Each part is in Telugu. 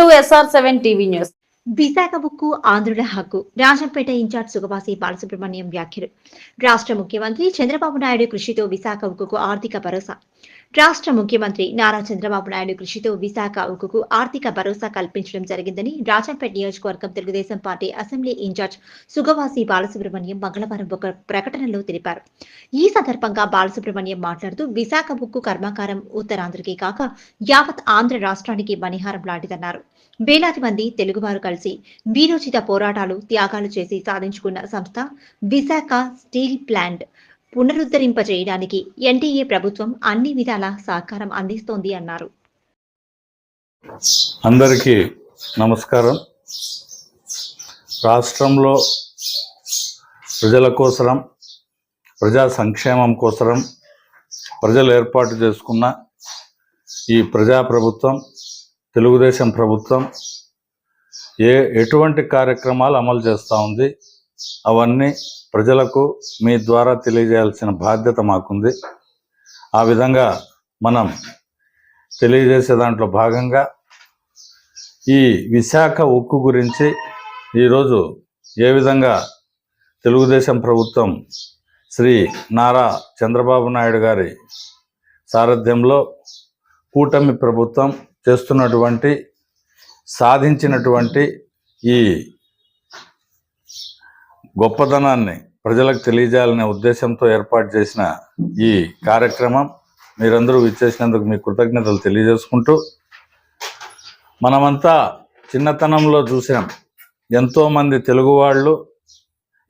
To SR seven TV news. Visakha ఉక్కు ఆంధ్రుల హక్కు. రాజంపేట ఇన్ఛార్జ్ సుగవాసి బాలసుబ్రహ్మణ్యం వ్యాఖ్యలు. రాష్ట్ర ముఖ్యమంత్రి చంద్రబాబు నాయుడు కృషితో విశాఖ ఉక్కుకు ఆర్థిక భరోసా. రాష్ట్ర ముఖ్యమంత్రి నారా చంద్రబాబు నాయుడు కృషితో విశాఖ ఉక్కుకు ఆర్థిక భరోసా కల్పించడం జరిగిందని రాజంపేట నియోజకవర్గం Telugu Desam party assembly incharge Sugavasi Balasubrahmanyam మంగళవారం ఒక ప్రకటనలో తెలిపారు. ఈ సందర్భంగా బాలసుబ్రహ్మణ్యం మాట్లాడుతూ విశాఖ ఉక్కు కర్మాగారం ఉత్తరాంధ్రకి కాక యావత్ ఆంధ్ర రాష్ట్రానికి మణిహారం లాంటిదన్నారు. వేలాది మంది తెలుగువారు కలిసి వీరోచిత పోరాటాలు త్యాగాలు చేసి సాధించుకున్న సంస్థ విశాఖ స్టీల్ ప్లాంట్ పునరుద్ధరింపజేయడానికి ఎన్డీఏ ప్రభుత్వం అన్ని విధాల సహకారం అందిస్తోంది అన్నారు. అందరికీ నమస్కారం. రాష్ట్రంలో ప్రజల కోసరం ప్రజా సంక్షేమం కోసరం ప్రజలు ఏర్పాటు చేసుకున్న ఈ ప్రజాప్రభుత్వం తెలుగుదేశం ప్రభుత్వం ఏ ఎటువంటి కార్యక్రమాలు అమలు చేస్తూ ఉంది అవన్నీ ప్రజలకు మీ ద్వారా తెలియజేయాల్సిన బాధ్యత మాకుంది. ఆ విధంగా మనం తెలియజేసే దాంట్లో భాగంగా ఈ విశాఖ ఉక్కు గురించి ఈరోజు ఏ విధంగా తెలుగుదేశం ప్రభుత్వం శ్రీ నారా చంద్రబాబు నాయుడు గారి సారథ్యంలో కూటమి ప్రభుత్వం చేస్తున్నటువంటి సాధించినటువంటి ఈ గొప్పతనాన్ని ప్రజలకు తెలియజేయాలనే ఉద్దేశంతో ఏర్పాటు చేసిన ఈ కార్యక్రమం మీరందరూ విచ్చేసినందుకు మీ కృతజ్ఞతలు తెలియజేసుకుంటూ మనమంతా చిన్నతనంలో చూసినాం ఎంతోమంది తెలుగు వాళ్ళు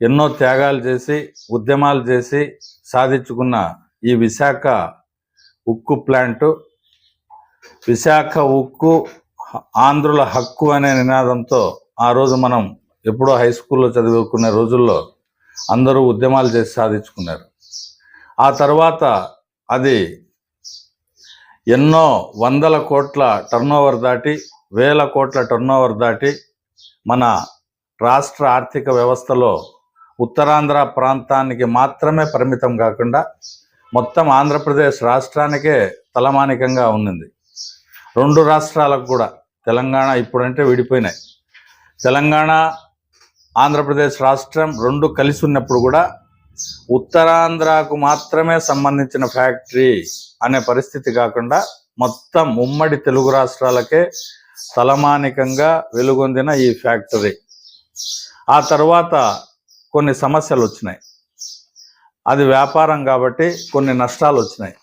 ఎన్నో త్యాగాలు చేసి ఉద్యమాలు చేసి సాధించుకున్న ఈ విశాఖ ఉక్కు ప్లాంటు విశాఖ ఉక్కు ఆంధ్రుల హక్కు అనే నినాదంతో ఆ రోజు మనం ఎప్పుడో హై స్కూల్లో చదువుకునే రోజుల్లో అందరూ ఉద్యమాలు చేసి సాధించుకున్నారు. ఆ తర్వాత అది ఎన్నో వందల కోట్ల టర్నోవర్ దాటి వేల కోట్ల టర్నోవర్ దాటి మన రాష్ట్ర ఆర్థిక వ్యవస్థలో ఉత్తరాంధ్ర ప్రాంతానికి మాత్రమే పరిమితం కాకుండా మొత్తం ఆంధ్రప్రదేశ్ రాష్ట్రానికే తలమానికంగా ఉన్నింది. రెండు రాష్ట్రాలకు కూడా తెలంగాణ ఇప్పుడంటే విడిపోయినాయి. తెలంగాణ ఆంధ్రప్రదేశ్ రాష్ట్రం రెండు కలిసి ఉన్నప్పుడు కూడా ఉత్తరాంధ్రకు మాత్రమే సంబంధించిన ఫ్యాక్టరీ అనే పరిస్థితి కాకుండా మొత్తం ఉమ్మడి తెలుగు రాష్ట్రాలకే తలమానికంగా వెలుగొందిన ఈ ఫ్యాక్టరీ. ఆ తర్వాత కొన్ని సమస్యలు వచ్చినాయి. అది వ్యాపారం కాబట్టి కొన్ని నష్టాలు వచ్చినాయి.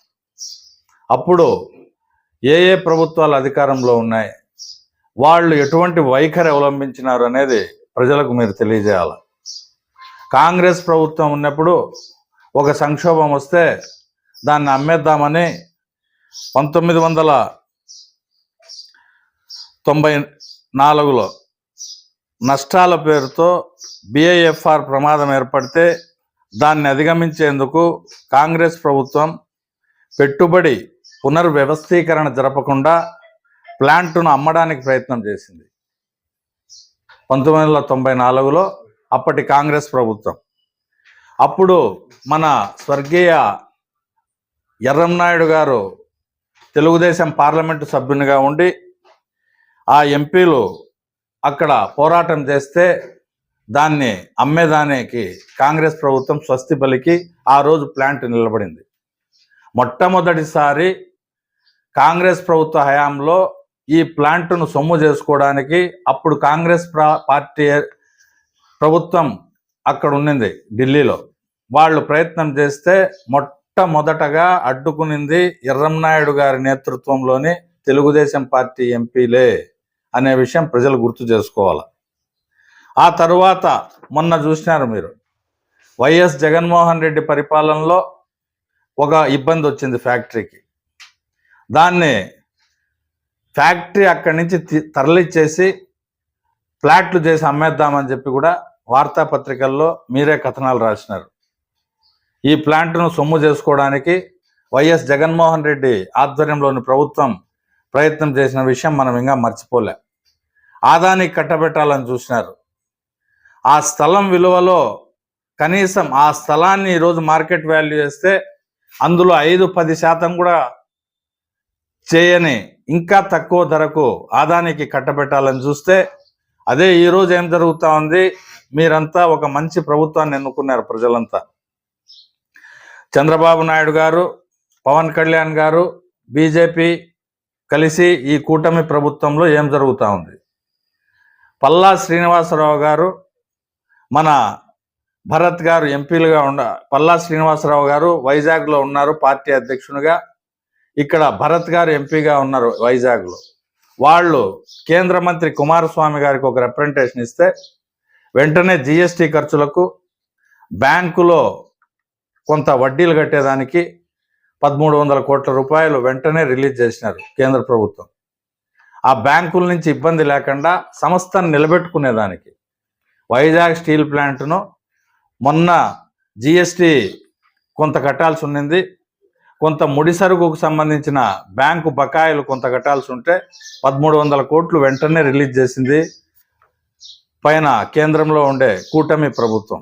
అప్పుడు ఏ ఏ ప్రభుత్వాలు అధికారంలో ఉన్నాయి? వాళ్ళు ఎటువంటి వైఖరి అవలంబించినారు అనేది ప్రజలకు మీరు తెలియజేయాలి. కాంగ్రెస్ ప్రభుత్వం ఉన్నప్పుడు ఒక సంక్షోభం వస్తే దాన్ని అమ్మేద్దామని పంతొమ్మిది వందల తొంభై నాలుగులో నష్టాల పేరుతో బిఐఎఫ్ఆర్ ప్రమాదం ఏర్పడితే దాన్ని అధిగమించేందుకు కాంగ్రెస్ ప్రభుత్వం పెట్టుబడి పునర్వ్యవస్థీకరణ జరపకుండా ప్లాంట్ను అమ్మడానికి ప్రయత్నం చేసింది. పంతొమ్మిది వందల తొంభై నాలుగులో అప్పటి కాంగ్రెస్ ప్రభుత్వం. అప్పుడు మన స్వర్గీయ ఎర్రంనాయుడు గారు తెలుగుదేశం పార్లమెంటు సభ్యునిగా ఉండి ఆ ఎంపీలు అక్కడ పోరాటం చేస్తే దాన్ని అమ్మేదానికి కాంగ్రెస్ ప్రభుత్వం స్వస్తి పలికి ఆ రోజు ప్లాంట్ నిలబడింది. మొట్టమొదటిసారి కాంగ్రెస్ ప్రభుత్వ హయాంలో ఈ ప్లాంట్ను సొమ్ము చేసుకోవడానికి అప్పుడు కాంగ్రెస్ పార్టీ ప్రభుత్వం అక్కడ ఉన్నింది ఢిల్లీలో. వాళ్ళు ప్రయత్నం చేస్తే మొట్టమొదటగా అడ్డుకునింది ఎర్రంనాయుడు గారి నేతృత్వంలోని తెలుగుదేశం పార్టీ ఎంపీలే అనే విషయం ప్రజలు గుర్తు చేసుకోవాలి. ఆ తరువాత మొన్న చూసినారు మీరు వైఎస్ జగన్మోహన్ రెడ్డి పరిపాలనలో ఒక ఇబ్బంది వచ్చింది ఫ్యాక్టరీకి. దాన్ని ఫ్యాక్టరీ అక్కడి నుంచి తరలిచ్చేసి ఫ్లాట్లు చేసి అమ్మేద్దామని చెప్పి కూడా వార్తాపత్రికల్లో మీరే కథనాలు రాసినారు. ఈ ప్లాంట్ను సొమ్ము చేసుకోవడానికి వైఎస్ జగన్మోహన్ రెడ్డి ఆధ్వర్యంలోని ప్రభుత్వం ప్రయత్నం చేసిన విషయం మనం ఇంకా మర్చిపోలే. ఆదానికి కట్టబెట్టాలని చూసినారు. ఆ స్థలం విలువలో కనీసం ఆ స్థలాన్ని ఈరోజు మార్కెట్ వాల్యూ చేస్తే అందులో ఐదు పది శాతం కూడా చేయని ఇంకా తక్కువ ధరకు ఆదానికి కట్టబెట్టాలని చూస్తే అదే ఈరోజు ఏం జరుగుతా ఉంది? మీరంతా ఒక మంచి ప్రభుత్వాన్ని ఎన్నుకున్నారు ప్రజలంతా. చంద్రబాబు నాయుడు గారు పవన్ కళ్యాణ్ గారు బీజేపీ కలిసి ఈ కూటమి ప్రభుత్వంలో ఏం జరుగుతూ ఉంది? పల్లా శ్రీనివాసరావు గారు మన భరత్ గారు ఎంపీలుగా ఉండ పల్లా శ్రీనివాసరావు గారు వైజాగ్లో ఉన్నారు పార్టీ అధ్యక్షునిగా. ఇక్కడ భరత్ గారు ఎంపీగా ఉన్నారు వైజాగ్లో. వాళ్ళు కేంద్ర మంత్రి కుమారస్వామి గారికి ఒక రిప్రజెంటేషన్ ఇస్తే వెంటనే జిఎస్టి ఖర్చులకు బ్యాంకులో కొంత వడ్డీలు కట్టేదానికి పదమూడు వందల కోట్ల రూపాయలు వెంటనే రిలీజ్ చేసినారు కేంద్ర ప్రభుత్వం. ఆ బ్యాంకుల నుంచి ఇబ్బంది లేకుండా సంస్థను నిలబెట్టుకునేదానికి వైజాగ్ స్టీల్ ప్లాంట్ను మొన్న జిఎస్టి కొంత కట్టాల్సి ఉన్నింది కొంత ముడి సరుకుకు సంబంధించిన బ్యాంకు బకాయిలు కొంత కట్టాల్సి ఉంటే పదమూడు వందల కోట్లు వెంటనే రిలీజ్ చేసింది. పైన కేంద్రంలో ఉండే కూటమి ప్రభుత్వం.